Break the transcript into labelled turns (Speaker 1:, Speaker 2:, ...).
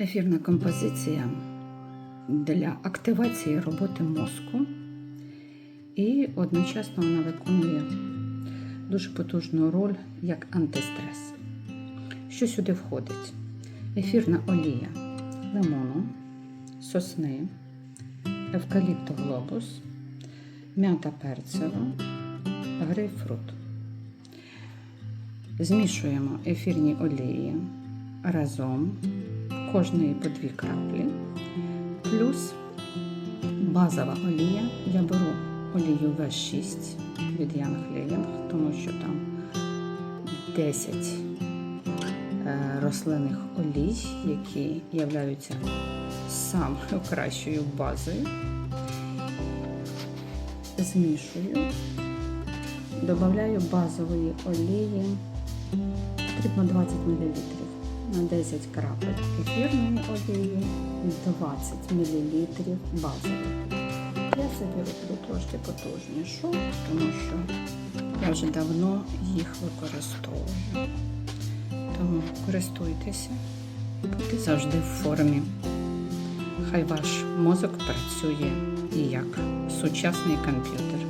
Speaker 1: Ефірна композиція для активації роботи мозку, і одночасно вона виконує дуже потужну роль як антистрес. Що сюди входить? Ефірна олія лимону, сосни, евкаліптоглобус, м'ята перцева, грейпфрут. Змішуємо ефірні олії разом, кожної по дві краплі, плюс базова олія. Я беру олію В6 від Young Living, тому що там 10 е, рослинних олій, які являються самою кращою базою. Змішую, додаю базової олії, потрібно 20 мл на 10 крапель ефірної олії, 20 мл базової. Я собі роблю трошки потужнішу, тому що я вже давно їх використовую. Тому користуйтеся будьте завжди в формі. Хай ваш мозок працює як сучасний комп'ютер.